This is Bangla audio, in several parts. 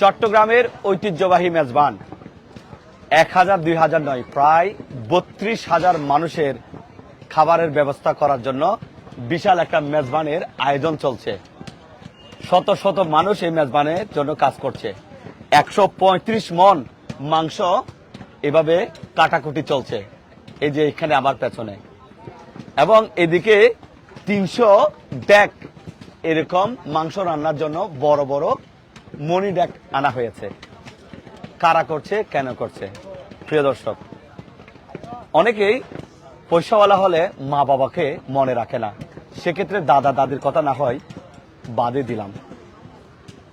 চট্টগ্রামের ঐতিহ্যবাহী মেজবান। এক হাজার, দুই হাজার নয়, প্রায় বত্রিশ হাজার মানুষের খাবারের ব্যবস্থা করার জন্য বিশাল একটা মেজবানের আয়োজন চলছে। শত শত মানুষ এই মেজবানের জন্য কাজ করছে। একশো পঁয়ত্রিশ মন মাংস এভাবে কাটাকুটি চলছে। এই যে এখানে আমার পেছনে। এবং এদিকে তিনশো ডেক এরকম মাংস রান্নার জন্য বড় বড় মনি ডেক আনা হয়েছে। কারা করছে, কেন করছে? প্রিয় দর্শক, অনেকেই পয়সাওয়ালা হলে মা বাবাকে মনে রাখে না। সেক্ষেত্রে দাদা দাদির কথা না হয়, বাদে দিলাম।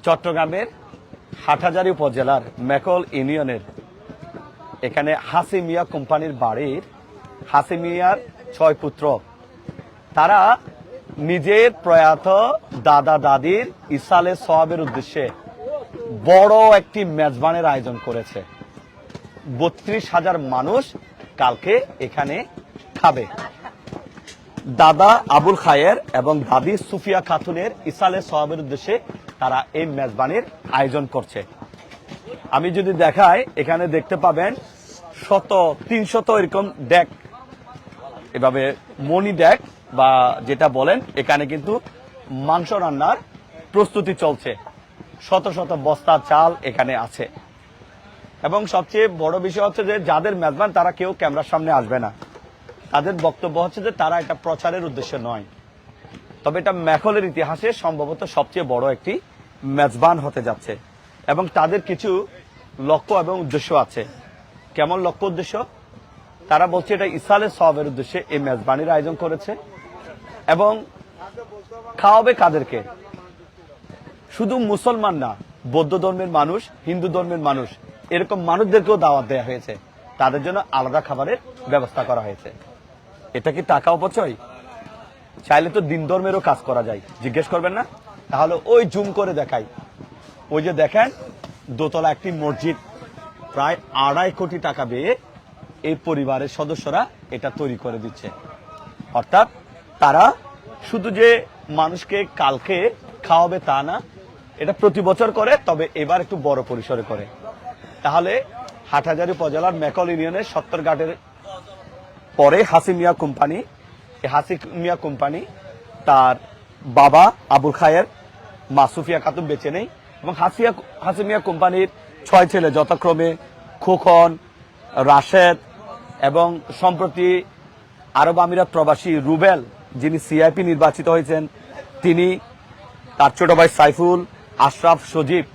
চট্টগ্রামের হাটহাজারী উপজেলার মেকল ইউনিয়নের এখানে হাসিমিয়া কোম্পানির বাড়ির হাসিমিয়ার ছয় পুত্র। তারা নিজের প্রয়াত দাদা দাদির ইসালে সহাবের উদ্দেশ্যে বড় একটি মেজবানের আয়োজন করেছে। বত্রিশ হাজার মানুষ কালকে এখানে খাবে। দাদা আবুল খায়ের এবং দাদি সুফিয়া খাতুনের ইসালে সহাবের উদ্দেশ্যে তারা এই মেজবানির আয়োজন করছে। আমি যদি দেখাই, এখানে দেখতে পাবেন শত, তিনশত এরকম ডেক। এভাবে মনি ডেক বা যেটা বলেন, এখানে কিন্তু মাংস রান্নার প্রস্তুতি চলছে। শত শত বস্তা চাল এখানে আছে। এবং সবচেয়ে বড় বিষয় হচ্ছে যে যাদের মেজবান, তারা কেউ ক্যামেরার সামনে আসবে না। তাদের বক্তব্য হচ্ছে যে তারা এটা প্রচারের উদ্দেশ্য নয়। তবে এটা ম্যাকলের ইতিহাসে সম্ভবত সবচেয়ে বড় একটি মেজবান হতে যাচ্ছে। এবং তাদের কিছু লক্ষ্য এবং উদ্দেশ্য আছে। কেমন লক্ষ্য উদ্দেশ্য? তারা বলছে এটা ইসালে সবের উদ্দেশ্যে এই মেজবানির আয়োজন করেছে। এবং খাওয়াবে কাদেরকে? শুধু মুসলমান না, বৌদ্ধ ধর্মের মানুষ, হিন্দু ধর্মের মানুষ, এরকম মানুষদেরকেও দাওয়াত দেওয়া হয়েছে। তাদের জন্য আলাদা খাবারের ব্যবস্থা করা হয়েছে। এটা কি টাকা অপচয়? চাইলে তো দিন ধর্মেরও কাজ করা যায়। জিজ্ঞেস করবেন না? তাহলে ওই জুম করে দেখাই। ওই যে দেখেন, দোতলা একটি মসজিদ। প্রায় আড়াই কোটি টাকা বেয়ে এই পরিবারের সদস্যরা এটা তৈরি করে দিচ্ছে। অর্থাৎ তারা শুধু যে মানুষকে কালকে খাওয়াবে তা না এটা প্রতি বছর করে, তবে এবার একটু বড় পরিসরে করে। তাহলে হাটহাজারী উপজেলার মেকল ইউনিয়নের সত্তরঘাটের পরে হাসিমিয়া কোম্পানি, এই হাসিমিয়া কোম্পানি তার বাবা আবুল খায়ের মাসুফিয়া খাতুন বেঁচে নেই এবং হাসিয়া হাসিমিয়া কোম্পানির ছয় ছেলে যথাক্রমে খোকন, রাশেদ এবং সম্প্রতি আরব আমিরাত প্রবাসী রুবেল যিনি সিআইপি নির্বাচিত হয়েছেন, তিনি তার ছোট ভাই সাইফুল আশরাফ সজীব।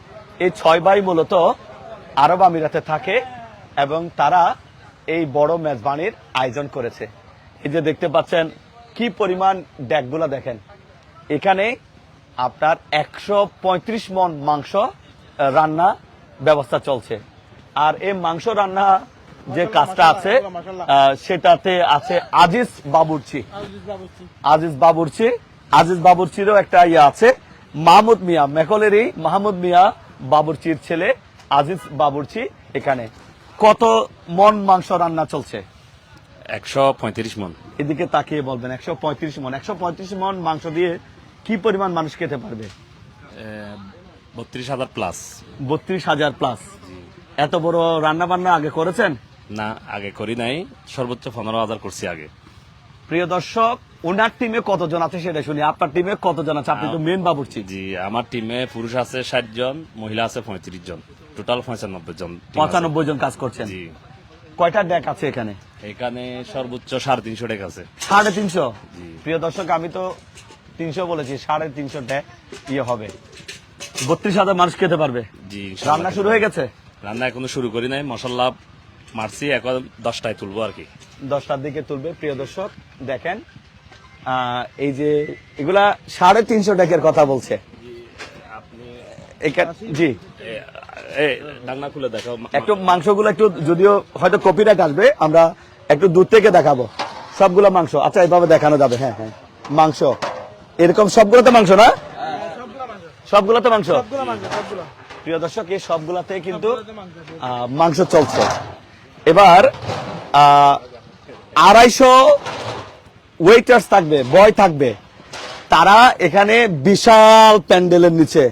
এই ছয় ভাই মূলত আরব আমিরাতে থাকে এবং তারা এই বড় মেজবানির আয়োজন করেছে। এই যে দেখতে পাচ্ছেন কি পরিমাণ ডেকগুলা দেখেন। এখানে আপনার একশো পঁয়ত্রিশ মন মাংস রান্না ব্যবস্থা চলছে। আর এই মাংস রান্না যে কাজটা আছে সেটাতে আছে আজিজ বাবুর্চি। আজিজ বাবুর্চি আজিজ বাবুর্চিরও একটা ইয়ে আছে। মাহমুদ মিয়া মেকলেরই মাহমুদ মিয়া বাবুর্চির ছেলে আজিজ বাবুর্চি এখানে। কত মন মাংস রান্না চলছে? একশো পঁয়ত্রিশ মন। এদিকে তাকিয়ে বলবেন একশো পঁয়ত্রিশ মন। একশো পঁয়ত্রিশ মন মাংস দিয়ে কি পরিমাণ মানুষ খেতে পারবে? বত্রিশ হাজার প্লাস। বত্রিশ হাজার প্লাস। এত বড় রান্না বান্না আগে করেছেন? না আগে করি নাই। সর্বোচ্চ পনেরো হাজার করছি আগে। প্রিয় দর্শক ওনার টিমে কতজন আছে সেটা শুনি। আপনার টিমে কতজন আছে? আপনি তো মেন বাবুর্চি। জি আমার টিমে পুরুষ আছে ষাট জন মহিলা আছে পঁয়ত্রিশ জন। টোটাল পঁচানব্বই জন পঁচানব্বই জন কাজ করছেন। জি। কয়টা ডেক আছে এখানে? এখানে সর্বোচ্চ সাড়ে তিনশো টাকা আছে। সাড়ে তিনশো? জি। প্রিয় দর্শক আমি তো তিনশো বলেছি সাড়ে তিনশো ডেক ইয়ে হবে। বত্রিশ হাজার মানুষ খেতে পারবে। জি রান্না শুরু হয়ে গেছে? রান্না এখনও শুরু করি নাই মশলা মারছি এখন দশটায় তুলবো আর কি। দশটার দিকে তুলবে। প্রিয় দর্শক দেখেন আহ, এই যে এগুলা সাড়ে তিনশো ডেকের কথা বলছে। জি। ডান্না খুলে দেখো একটু মাংসগুলো একটু যদিও হয়তো কপিরাইট আসবে আমরা একটু দূর থেকে দেখাবো। সবগুলো মাংস। আচ্ছা এইভাবে দেখানো যাবে হ্যাঁ হ্যাঁ। মাংস। এরকম সবগুলোতে মাংস না? সবগুলোতে মাংস? প্রিয় দর্শক এই সবগুলাতে কিন্তু আহ, মাংস চলছে। এবার আহ, আড়াইশো ওয়েটার্স থাকবে বয় থাকবে। তারা এখানে বিশাল প্যান্ডেলের নিচে।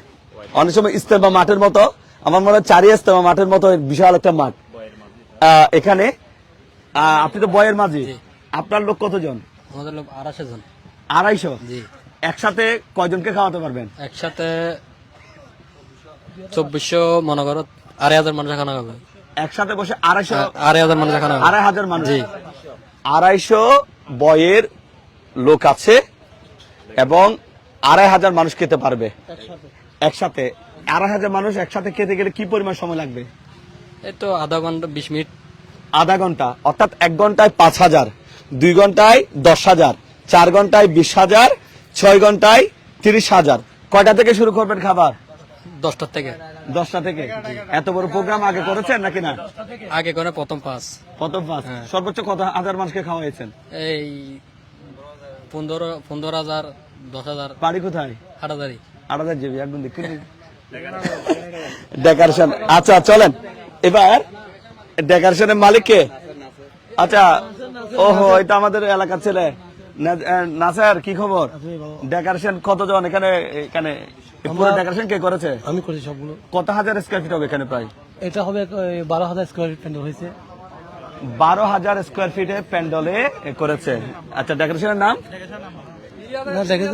অনেক সময় ইস্তেমা মাঠের মতো। আমার মনে হয় চারি ইস্তেমা মাঠের মতো বিশাল একটা মাঠ। এখানে। আপনি তো বয়ের মাঝি। আপনার লোক কতজন? আমাদের লোক আড়াইশো জন। আড়াইশো? একসাথে কয়জনকে খাওয়াতে পারবেন? একসাথে চব্বিশশো মনে করো আড়াই হাজার মানুষ এখানে হবে। একসাথে বসে আড়াইশো আড়াই হাজার মানুষ এখানে আড়াই হাজার মানুষ। আড়াইশো বয়ের লোক আছে এবং আড়াই হাজার মানুষ খেতে পারবে। একসাথে। আড়াই হাজার মানুষ একসাথে খেতে গেলে কি পরিমাণ সময় লাগবে? তো আধা ঘণ্টা বিশ মিনিট। আধা ঘণ্টা অর্থাৎ এক ঘন্টায় পাঁচ হাজার দুই ঘন্টায় দশ হাজার চার ঘন্টায় বিশ হাজার ছয় ঘন্টায় তিরিশ হাজার। কয়টা থেকে শুরু করবেন খাবার? দশটার থেকে। দশটা থেকে? এত বড় প্রোগ্রাম আগে করেছেন নাকি না? আগে করে প্রথম পাস। প্রথম পাঁচ সর্বোচ্চ কত হাজার মানুষকে খাওয়াইছেন? এই পনেরো পনেরো হাজার দশ হাজার। বাড়ি কোথায়? আট হাজার জিবি একদম দেখুন। ডেকারেশন আচ্ছা চলেন। এবার ডেকারেশনের মালিক কে? আচ্ছা ওহো এটা আমাদের এলাকার ছেলে। না- নাসার কি খবর? ডেকারেশন কতজন এখানে এখানে পুরো ডেকারেশন কে করেছে? আমি করেছি সবগুলো। কত হাজার স্কোয়ার ফিট হবে এখানে প্রায়? এটা হবে ওই বারো হাজার স্কোয়ার ফিট প্যান্ডেল হয়েছে। বারো হাজার স্কোয়ার ফিটে প্যান্ডলে করেছে। আচ্ছা ডেকোরেশনের নাম? না দেখে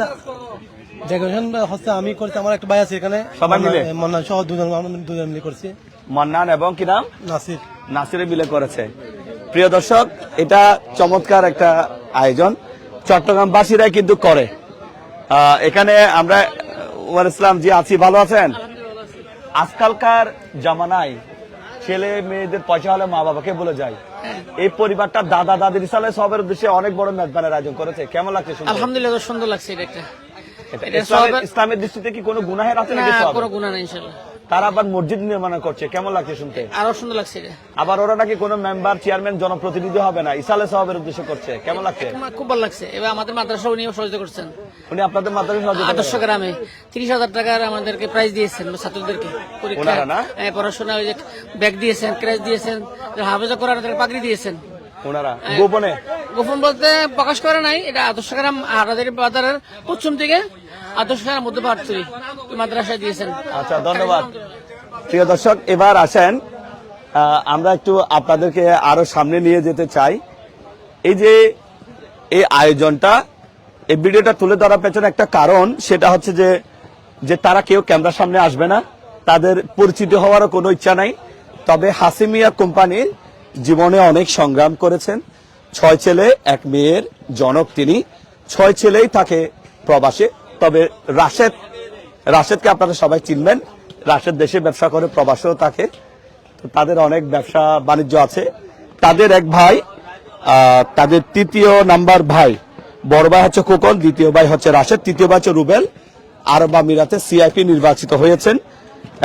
ডেকোরেশন হচ্ছে আমি করছি আমার একটা ভাই আছে এখানে। সবাই মিলে? মন্না সহ দুজন দুজন মিলে করছি। মান্নান এবং কি নাম? নাসির। নাসিরে মিলে করেছে। প্রিয় দর্শক এটা চমৎকার একটা আয়োজন। চট্টগ্রামবাসীরাই কিন্তু করে। এখানে আমরা ওয়ার ইসলাম জি আছি ভালো আছেন? আজকালকার জামানায় ছেলে মেয়েদের পয়সা হলে মা বাবাকে বলে যায়। এই পরিবারটা দাদা দাদির সালে সবের উদ্দেশ্যে অনেক বড় মেজবানের আয়োজন করেছে। কেমন লাগছে আলহামদুলিল্লাহ সুন্দর লাগছে এটা ইসলামের- দৃষ্টিতে কি কোনো গুনাহের আছে না নাকি কোনো গুণা নেই তারা আবার মসজিদ নির্মাণ করছে। কেমন লাগছে শুনতে? আরও সুন্দর লাগছে আবার ওরা নাকি কোনো মেম্বার চেয়ারম্যান জনপ্রতিনিধি হবে না। ইসালে সাহাবের উদ্দেশ্য করছে। কেমন লাগছে? খুব ভালো লাগছে। এবার আমাদের মাদ্রাসা উনিও সহযোগিতা করছেন। উনি আপনাদের মাধ্যমে সহযোগিতা আদর্শ গ্রামে তিরিশ হাজার টাকার আমাদেরকে প্রাইজ দিয়েছেন ছাত্রদেরকে। পরীক্ষা পড়াশোনা ওই যে ব্যাগ দিয়েছেন ক্রেজ দিয়েছেন হাফেজা করার পাগড়ি দিয়েছেন। ওনারা? গোপনে? গোপন বলতে প্রকাশ করে নাই। এটা আদর্শ গ্রাম হারাদের বাজারের পশ্চিম থেকে আদর্শ গ্রাম মধ্য মাদ্রাসায় দিয়েছেন। আচ্ছা ধন্যবাদ। প্রিয় দর্শক, এবার আসেন। আমরা একটু আপনাদেরকে আরও সামনে নিয়ে যেতে চাই। এই যে এই আয়োজনটা, এই ভিডিওটা তুলে ধরার পেছনে একটা কারণ, সেটা হচ্ছে যে যে তারা কেউ ক্যামেরার সামনে আসবে না। তাদের পরিচিত হওয়ারও কোনো ইচ্ছা নাই। তবে হাসিমিয়া কোম্পানির জীবনে অনেক সংগ্রাম করেছেন। ছয় ছেলে, এক মেয়ের জনক তিনি। ছয় ছেলেই থাকে প্রবাসে তবে রাশেদ, রাশেদকে আপনারা সবাই চিনবেন। রাশেদ দেশে ব্যবসা করে, প্রবাসেও থাকে। তাদের অনেক ব্যবসা বাণিজ্য আছে। তাদের এক ভাই তাদের তৃতীয় নাম্বার ভাই, বড় ভাই হচ্ছে খোকন, দ্বিতীয় ভাই হচ্ছে রাশেদ, তৃতীয় ভাই হচ্ছে রুবেল। আরব আমিরাতে সিআইপি নির্বাচিত হয়েছেন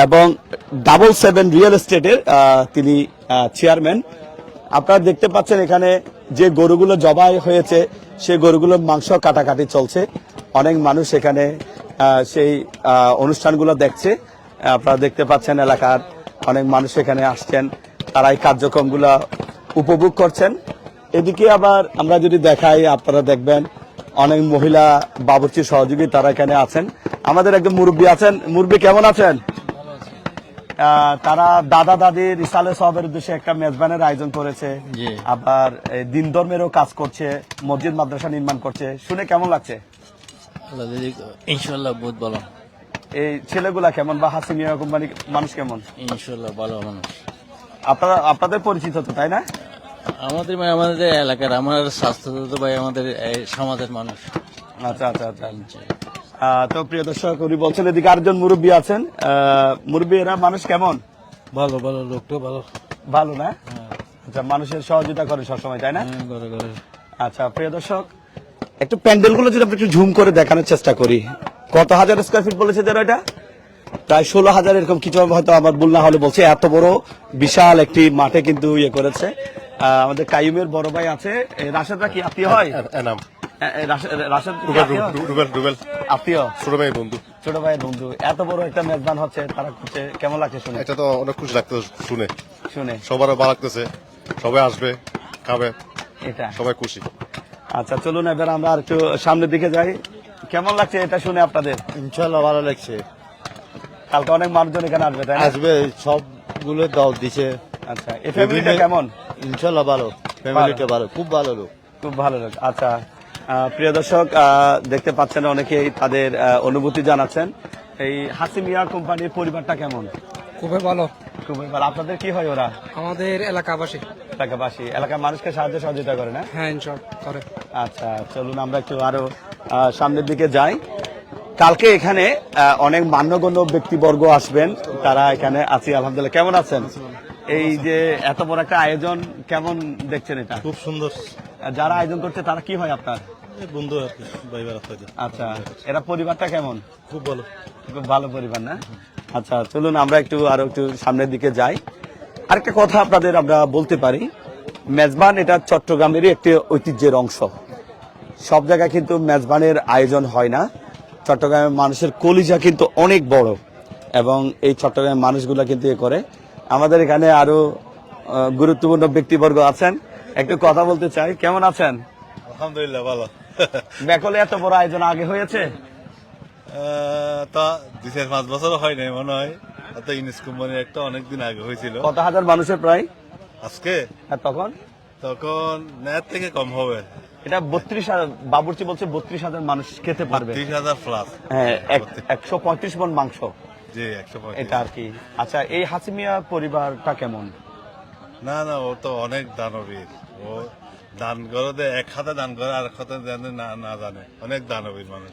এবং ডাবল সেভেন রিয়েল এস্টেটের তিনি চেয়ারম্যান। আপনারা দেখতে পাচ্ছেন এখানে যে গরুগুলো জবাই হয়েছে, সে গরুগুলোর মাংস কাটাকাটি চলছে। অনেক মানুষ এখানে সেই অনুষ্ঠানগুলো দেখছে। আপনারা দেখতে পাচ্ছেন এলাকার অনেক মানুষ এখানে আসছেন। তারা এই কার্যক্রমগুলো উপভোগ করছেন। এদিকে আবার আমরা যদি দেখাই আপনারা দেখবেন অনেক মহিলা বাবুর্চি সহযোগী তারা এখানে আছেন। আমাদের একজন মুরব্বী আছেন। মুরব্বী কেমন আছেন? আহ, তারা দাদা দাদির ইসালে সবের উদ্দেশ্যে একটা মেজবানের আয়োজন করেছে। আবার এই দিন ধর্মেরও কাজ করছে মসজিদ মাদ্রাসা নির্মাণ করছে। শুনে কেমন লাগছে? ইনশাল্লাহ বহুত ভালো। এই ছেলেগুলা কেমন বা হাসিমিয়া কোম্পানি মানুষ কেমন? ইনশাল্লাহ ভালো মানুষ। আপনারা আপনাদের পরিচিত তো তাই না? আমাদের মানে আমাদের এলাকার আমার স্বাস্থ্য ভাই আমাদের এই সমাজের মানুষ। আচ্ছা আচ্ছা আচ্ছা। তো প্রিয় দর্শক উনি বলছেন এদিকে আরেকজন মুরব্বী আছেন। আহ, মুরব্বী এরা মানুষ কেমন? ভালো ভালো লোকটা ভালো। ভালো না? আচ্ছা মানুষের সহযোগিতা করে সবসময় তাই না? হ্যাঁ, আচ্ছা প্রিয় দর্শক একটু প্যান্ডেলগুলো যদি একটু ঝুম করে দেখানোর চেষ্টা করি। কত হাজার স্কোয়ার ফিট বলেছে যারা এটা? প্রায় ষোলো হাজার এরকম কিছু হয়তো আমার ভুল না হলে বলছে। এত বড় বিশাল একটি মাঠে কিন্তু ইয়ে করেছে। আমাদের কাইমের বড় ভাই আছে। রাশেদরা কি আত্মীয় হয়? এনাম ছোট ভাই বন্ধু। ছোট বন্ধু। এত বড় একটা মেজবান হচ্ছে তারা করছে কেমন লাগছে শুনে? এটা তো অনেক খুশি লাগতেছে শুনে। শুনে। সবার ভালো লাগতেছে। সবাই আসবে খাবে। এটা। সবাই খুশি। আচ্ছা চলুন এবার আমরা আর একটু সামনের দিকে যাই। কেমন লাগছে এটা শুনে আপনাদের? ইনশাল্লাহ ভালো লাগছে। কালকে অনেক মানুষজন এখানে আসবে তাই না? আসবে সবগুলো দাও দিছে। আচ্ছা এই ফ্যামিলিটা কেমন? ইনশাল্লাহ ভালো ফ্যামিলিটা ভালো। খুব ভালো লোক। খুব ভালো লোক আচ্ছা। আহ, প্রিয় দর্শক আহ, দেখতে পাচ্ছেন অনেকেই তাদের আহ, অনুভূতি জানাচ্ছেন। এই হাসিমিয়া কোম্পানির পরিবারটা কেমন? খুবই ভালো। খুবই ভালো আপনাদের কি হয় ওরা? আমাদের এলাকাবাসী। এলাকাবাসী। এলাকার মানুষকে সাহায্য সহযোগিতা করে না? হ্যাঁ করে। আচ্ছা চলুন আমরা একটু আরও আহ, সামনের দিকে যাই। কালকে এখানে অনেক মান্যগণ্য ব্যক্তিবর্গ আসবেন। তারা এখানে আছি আলহামদুলিল্লাহ। কেমন আছেন? এই যে এত বড় একটা আয়োজন কেমন দেখছেন এটা? খুব সুন্দর। আর যারা আয়োজন করছে তারা কি হয় আপনার? বন্ধু আর কি আচ্ছা এরা পরিবারটা কেমন? খুব ভালো। খুব ভালো পরিবার না? আচ্ছা চলুন আমরা একটু আরও একটু সামনের দিকে যাই। আরেকটা কথা আপনাদের আমরা বলতে পারি মেজবান এটা চট্টগ্রামেরই একটি ঐতিহ্যের অংশ। সব জায়গায় কিন্তু মেজবানের আয়োজন হয় না। চট্টগ্রামের মানুষের কলিজা কিন্তু অনেক বড় এবং এই চট্টগ্রামের মানুষগুলো কিন্তু এ করে। আমাদের এখানে আরও গুরুত্বপূর্ণ ব্যক্তিবর্গ আছেন। একটু কথা বলতে চাই। কেমন আছেন? আলহামদুলিল্লাহ ভালো। বেকলে এত বড় আয়োজন আগে হয়েছে? তা দুই চার পাঁচ বছর হয় নাই মনে হয়। তো ইউনিস কোম্পানির একটা অনেকদিন আগে হয়েছিল। কত হাজার মানুষের প্রায়? আজকে? আর তখন? তখন নেট থেকে কম হবে। এটা বত্রিশ হাজার বাবুর্চি বলছে বত্রিশ হাজার মানুষ খেতে পারবে। ত্রিশ হাজার প্লাস হ্যাঁ একশো পঁয়ত্রিশ মন মাংস। জি একশো এটা আর কি। আচ্ছা এই হাসিমিয়া পরিবারটা কেমন? না না ও তো অনেক দানবীর। ও দান করে এক হাতে দান করে আর এক হাতে জানে না না জানে। অনেক দানবীর মানুষ।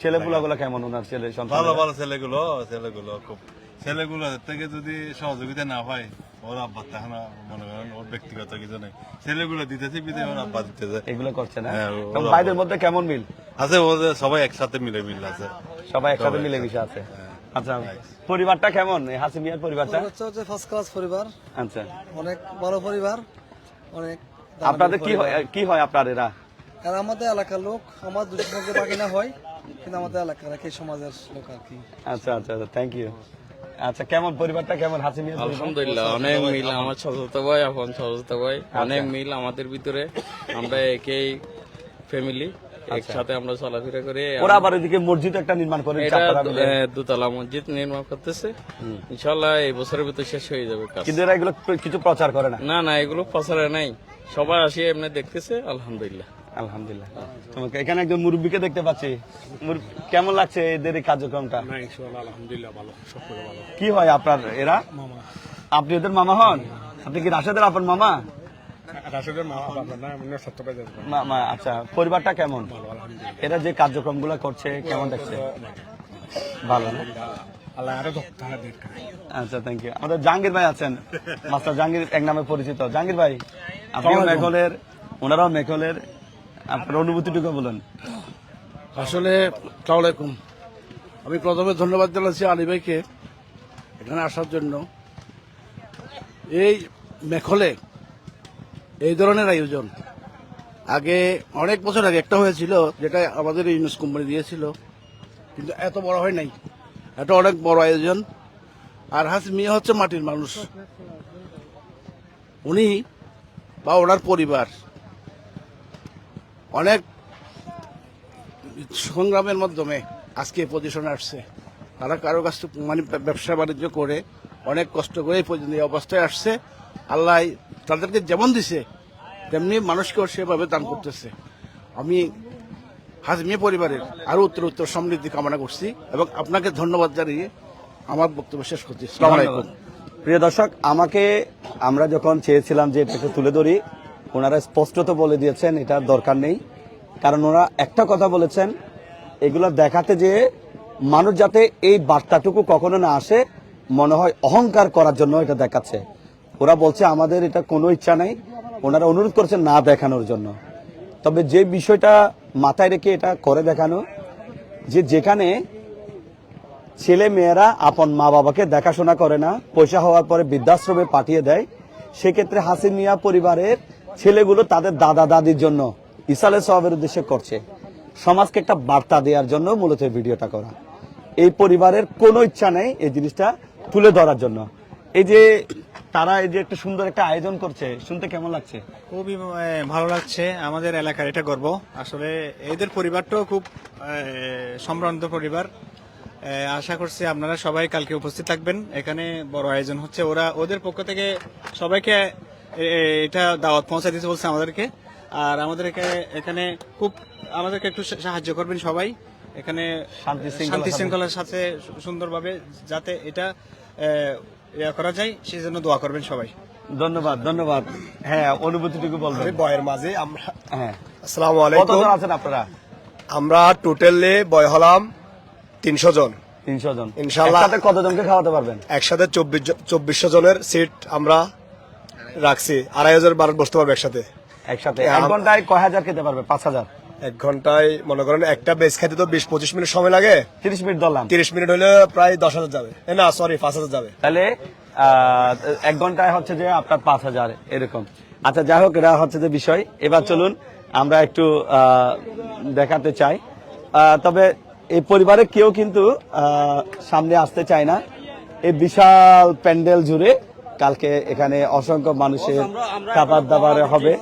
ছেলেপুলা গুলো কেমন ওনার ছেলে ভালো ভালো ছেলেগুলো ছেলেগুলো খুব ছেলেগুলো থেকে যদি সহযোগিতা না হয় ওর আব্বা তখন মনে করেন ওর ব্যক্তিগত কিছু নেই। ছেলেগুলো দিতেছে বিদে ওর আব্বা দিতেছে। এগুলো করছে না? হ্যাঁ, ভাইদের মধ্যে কেমন মিল? আছে ওদের সবাই একসাথে মিলে মিল আছে। সবাই একসাথে মিলে মিশে আছে। আচ্ছা পরিবারটা কেমন? এই হাসিমিয়ার পরিবারটা? হচ্ছে ফার্স্ট ক্লাস পরিবার। আচ্ছা। অনেক বড় পরিবার অনেক আপনাদের কি হয় কি হয় আপনার এরা? আর আমাদের এলাকার লোক আমার দুটো বাকি না হয়। কিন্তু আমাদের এলাকার কি সমাজের লোক আর কি। আচ্ছা আচ্ছা আচ্ছা থ্যাংক ইউ আচ্ছা কেমন পরিবারটা কেমন হাসিমিয়ার পরিবার? আলহামদুলিল্লাহ অনেক মিল আমার ছোট ভাই এখন ছোট ভাই অনেক মিল আমাদের ভিতরে। আমরা একই ফ্যামিলি একসাথে আমরা চলাফেরা করি ওরা আবার এদিকে মসজিদ একটা নির্মাণ করে দোতলা মসজিদ নির্মাণ করতেছে। ইনশাল্লাহ এই বছরের ভিতরে শেষ হয়ে যাবে কিন্তু এরা এগুলো কিছু প্রচার করে না? না না এগুলো প্রচারে নাই। সবাই আসি এমনি দেখতেছে আলহামদুলিল্লাহ। আলহামদুলিল্লাহ। তোমাকে এখানে একজন মুরব্বীকে দেখতে পাচ্ছি। কেমন লাগছে এদের এই কার্যক্রমটা? আলহামদুলিল্লাহ ভালো ভালো। কি হয় আপনার এরা? আপনি ওদের মামা হন? আপনি কি রাশেদের আপনার মামা আচ্ছা পরিবারটা কেমন? এরা যে কার্যক্রম কার্যক্রমগুলো করছে কেমন দেখছে? ভালো না? আচ্ছা থ্যাংক ইউ আমাদের জাহাঙ্গীর ভাই আছেন। মাস্টার জাহাঙ্গীর এক নামে পরিচিত। জাহাঙ্গীর ভাই আপনিও মেঘলের ওনারাও মেঘলের। আপনার অনুভূতিটুকু বলেন। আসলে সালামালাইকুম আমি প্রথমে ধন্যবাদ জানাচ্ছি আলী ভাইকে এখানে আসার জন্য। এই মেখলে এই ধরনের আয়োজন আগে অনেক বছর আগে একটা হয়েছিল, যেটা আমাদের ইউনিস কোম্পানি দিয়েছিল, কিন্তু এত বড় হয় নাই। এটা অনেক বড় আয়োজন। আর হাস মিয়া হচ্ছে মাটির মানুষ। উনি বা ওনার পরিবার অনেক সংগ্রামের মাধ্যমে আজকে পজিশনে আসছে। তারা কারও কাছ মানে ব্যবসা বাণিজ্য করে অনেক কষ্ট করে এই পর্যন্ত এই অবস্থায় আসছে। আল্লাহ তাদেরকে যেমন দিছে, তেমনি মানুষকেও সেভাবে দান করতেছে। আমি হাজমি পরিবারের আরও উত্তর উত্তর সমৃদ্ধি কামনা করছি এবং আপনাকে ধন্যবাদ জানিয়ে আমার বক্তব্য শেষ করছি। প্রিয় দর্শক, আমাকে আমরা যখন চেয়েছিলাম যে এটাকে তুলে ধরি ওনারা স্পষ্টত বলে দিয়েছেন, এটার দরকার নেই। কারণ ওরা একটা কথা বলেছেন, এগুলো দেখাতে যে মানুষ যাতে এই বার্তাটুকু কখনো না আসে, মনে হয় অহংকার করার জন্য এটা দেখাচ্ছে। ওরা বলছে, আমাদের এটা কোনো ইচ্ছা নাই। ওনারা অনুরোধ করছেন না দেখানোর জন্য। তবে যে বিষয়টা মাথায় রেখে এটা করে দেখানো, যে যেখানে ছেলে মেয়েরা আপন মা বাবাকে দেখাশোনা করে না, পয়সা হওয়ার পরে বৃদ্ধাশ্রমে পাঠিয়ে দেয়, সেক্ষেত্রে হাসিন মিয়া পরিবারের ছেলেগুলো তাদের দাদা দাদির জন্য ইসালে সবের উদ্দেশ্যে করছে। সমাজকে একটা বার্তা দেওয়ার জন্য মূলত ভিডিওটা করা। এই পরিবারের কোনো ইচ্ছা নেই এই জিনিসটা তুলে ধরার জন্য। এই যে তারা এই যে একটা সুন্দর একটা আয়োজন করছে, শুনতে কেমন লাগছে? খুবই ভালো লাগছে। আমাদের এলাকার এটা গর্ব। আসলে এদের পরিবারটাও খুব সম্ভ্রান্ত পরিবার। আশা করছি আপনারা সবাই কালকে উপস্থিত থাকবেন। এখানে বড় আয়োজন হচ্ছে। ওরা, ওদের পক্ষ থেকে সবাইকে এটা দাওয়াত পৌঁছে দিতে বলছে আমাদেরকে। আর আমাদের এখানে- খুব আমাদেরকে একটু সাহায্য করবেন সবাই। এখানে শান্তি শৃঙ্খলার সাথে। সুন্দরভাবে যাতে এটা ইয়া করা যায় সেই জন্য দোয়া করবেন সবাই। ধন্যবাদ ধন্যবাদ। হ্যাঁ অনুভূতিটুকু বলবেন। বয়ের মাঝে আমরা হ্যাঁ। আসসালামু আলাইকুম। কতজন আছেন আপনারা? আমরা টোটালি বয় হলাম তিনশো জন। তিনশো জন। ইনশাআল্লাহ। একসাথে কতজনকে খাওয়াতে পারবেন? একসাথে চব্বিশ চব্বিশশো জনের সিট আমরা রাখছি আড়াই হাজার বারো বসতে পারবে একসাথে। একসাথে। হ্যাঁ, এক ঘন্টায় কয় হাজার খেতে পারবে? পাঁচ হাজার। এক ঘন্টায় মনে করেন একটা বেস খাইতে তো বিশ পঁচিশ মিনিট সময় লাগে। তিরিশ মিনিট ধরলাম। তিরিশ মিনিট হলে প্রায় দশ হাজার যাবে। না সরি পাঁচ হাজার যাবে। তাহলে এক ঘন্টায় হচ্ছে যে আপনার পাঁচ হাজার এরকম। আচ্ছা যাই হোক এটা হচ্ছে যে বিষয়। এবার চলুন আমরা একটু আহ, দেখাতে চাই। আহ, তবে এই পরিবারে কেউ কিন্তু আহ, সামনে আসতে চায় না। এই বিশাল প্যান্ডেল জুড়ে কালকে এখানে অসংখ্য মানুষের খাবার দাবার হবে।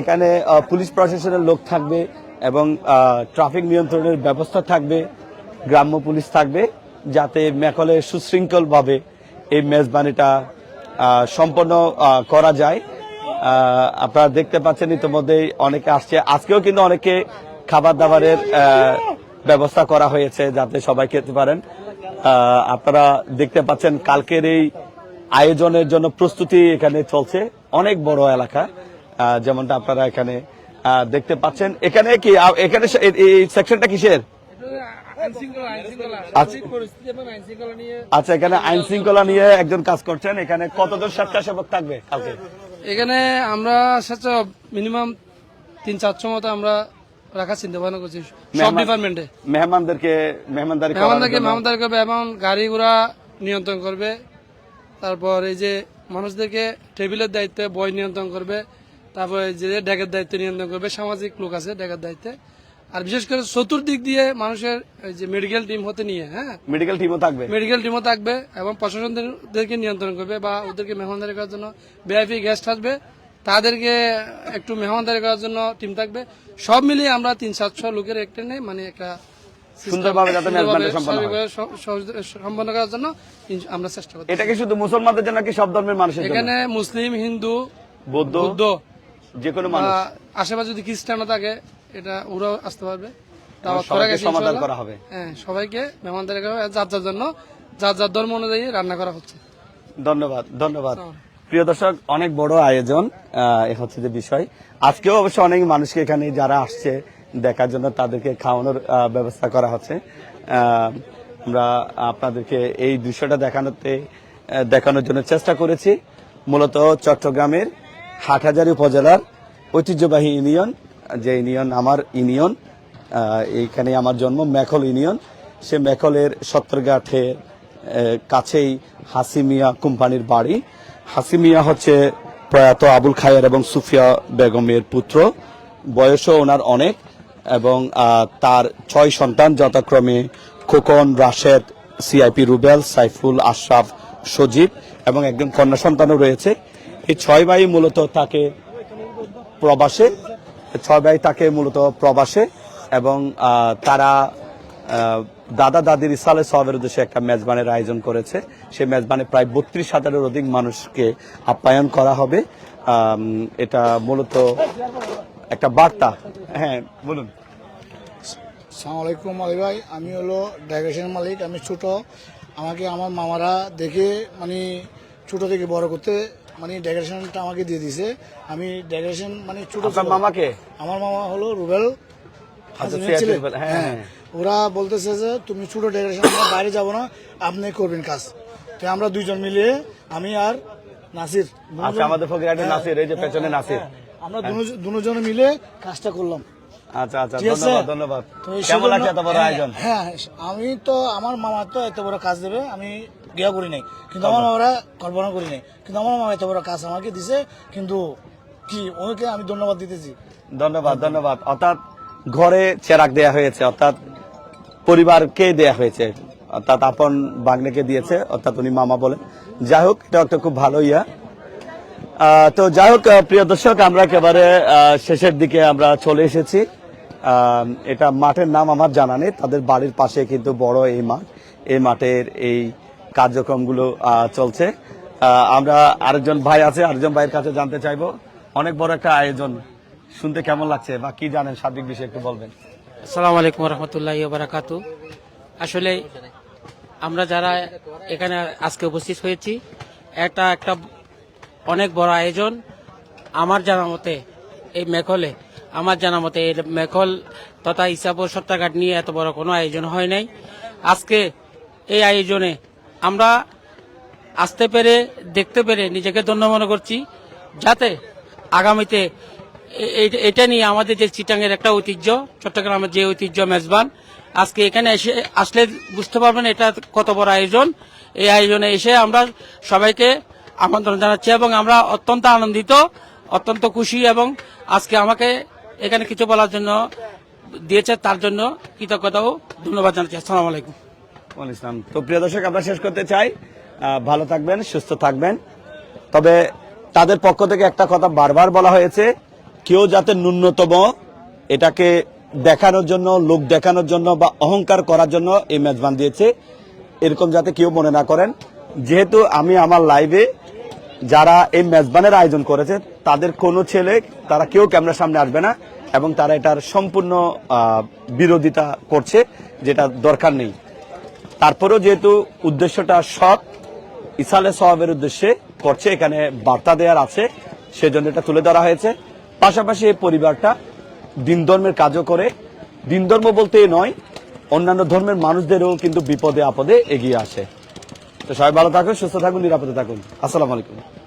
এখানে পুলিশ প্রশাসনের লোক থাকবে এবং ট্রাফিক নিয়ন্ত্রণের ব্যবস্থা থাকবে গ্রাম্য পুলিশ থাকবে যাতে মেকলে সুশৃঙ্খল ভাবে এই মেজবানিটা সম্পন্ন করা যায়। আপনারা দেখতে পাচ্ছেন ইতিমধ্যেই অনেকে আসছে। আজকেও কিন্তু অনেকে খাবার দাবারের ব্যবস্থা করা হয়েছে যাতে সবাই খেতে পারেন। আপনারা দেখতে পাচ্ছেন কালকের এই আয়োজনের জন্য প্রস্তুতি এখানে চলছে। অনেক বড় এলাকা যেমনটা আপনারা এখানে দেখতে পাচ্ছেন। এখানে কি এখানে এই- সেকশনটা কিসের? আচ্ছা। আচ্ছা এখানে আইন শৃঙ্খলা নিয়ে একজন কাজ করছেন। এখানে কতজন স্বেচ্ছাসেবক থাকবে কালকে? এখানে আমরা স্বেচ্ছা মিনিমাম তিন চারশো মতো আমরা রাখার চিন্তা ভাবনা করছি সব ডিপার্টমেন্টে মেহমানদেরকে মেহমানদারি মেহমানদারকে মেহমানদারি করবে এবং গাড়ি ঘোড়া নিয়ন্ত্রণ করবে। তারপর এই যে মানুষদেরকে টেবিলের দায়িত্বে বই নিয়ন্ত্রণ করবে তারপরে যে ডেকের দায়িত্ব নিয়ন্ত্রণ করবে সামাজিক লোক আছে ডেকের দায়িত্বে। আর বিশেষ করে চতুর্দিক দিয়ে মানুষের যে মেডিকেল টিম হতে নিয়ে হ্যাঁ? মেডিকেল টিমও থাকবে। মেডিকেল টিমও থাকবে এবং প্রশাসনদেরকে নিয়ন্ত্রণ করবে বা ওদেরকে মেহমানদারি করার জন্য ভিআইপি গেস্ট আসবে তাদেরকে একটু মেহমানদারি করার জন্য টিম থাকবে। সব মিলিয়ে আমরা তিন সাতশো লোকের একটা নেই মানে একটা সুন্দরভাবে যাতে সম্পন্ন হয়। সম্পন্ন করার জন্য আমরা চেষ্টা করছি এটা কি শুধু মুসলমানদের জন্য কি সব ধর্মের মানুষের জন্য? এখানে মুসলিম হিন্দু বৌদ্ধ বৌদ্ধ যে কোনো মানুষ আশেপাশে যদি খ্রিস্টানও থাকে এটা ওরাও আসতে পারবে। সবাইকে গেছে সমাধান করা হবে। হ্যাঁ সবাইকে মেহমানদারি যার যার জন্য যার যার ধর্ম অনুযায়ী রান্না করা হচ্ছে। ধন্যবাদ ধন্যবাদ। প্রিয় দর্শক অনেক বড় আয়োজন এ হচ্ছে যে বিষয়। আজকেও অবশ্য অনেক মানুষকে এখানে যারা আসছে দেখার জন্য তাদেরকে খাওয়ানোর ব্যবস্থা করা হচ্ছে। আমরা আপনাদেরকে এই দৃশ্যটা দেখানোতে দেখানোর জন্য চেষ্টা করেছি। মূলত চট্টগ্রামের হাটহাজারী উপজেলার ঐতিহ্যবাহী ইউনিয়ন, যে ইউনিয়ন আমার ইউনিয়ন এইখানে আমার জন্ম, মেখল ইউনিয়ন। সে মেখলের সত্তরগাঠের কাছেই হাসিমিয়া কোম্পানির বাড়ি। হাসিমিয়া হচ্ছে প্রয়াত আবুল খায়ের এবং সুফিয়া বেগমের পুত্র। বয়সও ওনার অনেক। এবং তার ছয় সন্তান যথাক্রমে খোকন, রাশেদ সিআইপি রুবেল, সাইফুল, আশরাফ, সজীব এবং একজন কন্যা সন্তানও রয়েছে। এই ছয় ভাই মূলত তাকে প্রবাসে, ছয় ভাই তাকে মূলত প্রবাসে এবং তারা দাদা দাদির ইসালে সবের উদ্দেশ্যে একটা মেজবানের আয়োজন করেছে। সেই মেজবানে প্রায় বত্রিশ হাজারের অধিক মানুষকে আপ্যায়ন করা হবে। এটা মূলত একটা বার্তা। হ্যাঁ বলুন। সালাম আলাইকুম আলী ভাই আমি হলো ডেকোরেশনের মালিক আমি ছোট। আমাকে আমার মামারা দেখে মানে ছোট থেকে বড় করতে মানে ডেকোরেশনটা আমাকে দিয়ে দিছে আমি ডেকোরেশন মানে ছোট মামাকে? আমার মামা হলো রুবেল। ছেলে। রুবেল, হ্যাঁ, হ্যাঁ। ওরা বলতেছে যে তুমি ছোট ডেকোরেশন বাইরে যাব না আপনি করবেন কাজ। তো আমরা দুইজন মিলিয়ে আমি আর নাসির আচ্ছা আমাদের হ্যাঁ, নাসির এই যে পেছনে নাসির। আমরা দুজনে মিলে কাজটা করলাম। আচ্ছা আচ্ছা ধন্যবাদ ধন্যবাদ। কেমন লাগছে এত বড় হ্যাঁ, আয়োজন? হ্যাঁ আমি তো আমার মামা তো এত বড় কাজ দেবে আমি গিয়া করি নাই। কিন্তু আমার মামারা কল্পনা করি নাই। কিন্তু আমার মামা এত বড় কাজ আমাকে দিছে কিন্তু কি ওকে আমি ধন্যবাদ দিতেছি। ধন্যবাদ ধন্যবাদ। অর্থাৎ ঘরে চেরাক দেয়া হয়েছে অর্থাৎ পরিবারকে দেয়া হয়েছে অর্থাৎ আপন বাগ্নেকে দিয়েছে অর্থাৎ উনি মামা বলেন। যাই হোক এটা একটা খুব ভালো ইয়া। আহ, তো যাই হোক প্রিয় দর্শক আমরা একেবারে শেষের দিকে আমরা চলে এসেছি। এটা মাঠের নাম আমার জানা নেই। তাদের বাড়ির পাশে কিন্তু বড় এই মাঠ। এই মাঠের এই কার্যক্রমগুলো চলছে। আমরা আরেকজন ভাই আছে, আরেকজন ভাইয়ের কাছে জানতে চাইব। অনেক বড় একটা আয়োজন। শুনতে কেমন লাগছে বা কি জানেন? সার্বিক বিষয়ে একটু বলবেন। আসসালামু আলাইকুম রহমতুল্লাহ বারাকাতু। আসলে আমরা যারা এখানে আজকে উপস্থিত হয়েছি, এটা একটা অনেক বড় আয়োজন। আমার জানা মতে এই মেঘলে আমার জানা মতে এই মেঘল তথা ইসাপুর সত্যাঘাট নিয়ে এত বড় কোনো আয়োজন হয় নাই। আজকে এই আয়োজনে আমরা আসতে পেরে, দেখতে পেরে নিজেকে ধন্য মনে করছি, যাতে আগামীতে এটা নিয়ে আমাদের যে চিটাঙ্গের একটা ঐতিহ্য, চট্টগ্রামের যে ঐতিহ্য মেজবান, আজকে এখানে এসে, আসলে বুঝতে পারবেন এটা কত বড় আয়োজন। এই আয়োজনে এসে আমরা সবাইকে আমন্ত্রণ জানাচ্ছি এবং আমরা অত্যন্ত আনন্দিত, অত্যন্ত খুশি এবং আজকে আমাকে এখানে কিছু বলার জন্য দিয়েছে, তার জন্য কৃতজ্ঞতা ও ধন্যবাদ জানাচ্ছি। আসসালাম আলাইকুম। ইসলাম তো প্রিয় দর্শক, আমরা শেষ করতে চাই। ভালো থাকবেন, সুস্থ থাকবেন। তবে তাদের পক্ষ থেকে একটা কথা বারবার বলা হয়েছে, কেউ যাতে ন্যূনতম এটাকে দেখানোর জন্য, লোক দেখানোর জন্য বা অহংকার করার জন্য এই মেজবান দিয়েছে এরকম যাতে কেউ মনে না করেন। যেহেতু আমি আমার লাইভে যারা এই মেজবানের আয়োজন করেছে তাদের কোনো ছেলে, তারা কেউ ক্যামেরার সামনে আসবে না এবং তারা এটার সম্পূর্ণ বিরোধিতা করছে, যেটা দরকার নেই। তারপরেও যেহেতু উদ্দেশ্যটা সৎ, ইসালে সহাবের উদ্দেশ্যে করছে, এখানে বার্তা দেওয়ার আছে, সেজন্য এটা তুলে ধরা হয়েছে। পাশাপাশি এই পরিবারটা দিন ধর্মের কাজও করে। দিন ধর্ম বলতে নয়, অন্যান্য ধর্মের মানুষদেরও কিন্তু বিপদে আপদে এগিয়ে আসে। তো সবাই ভালো থাকুন, সুস্থ থাকুন, নিরাপদে থাকুন। আসসালামু আলাইকুম।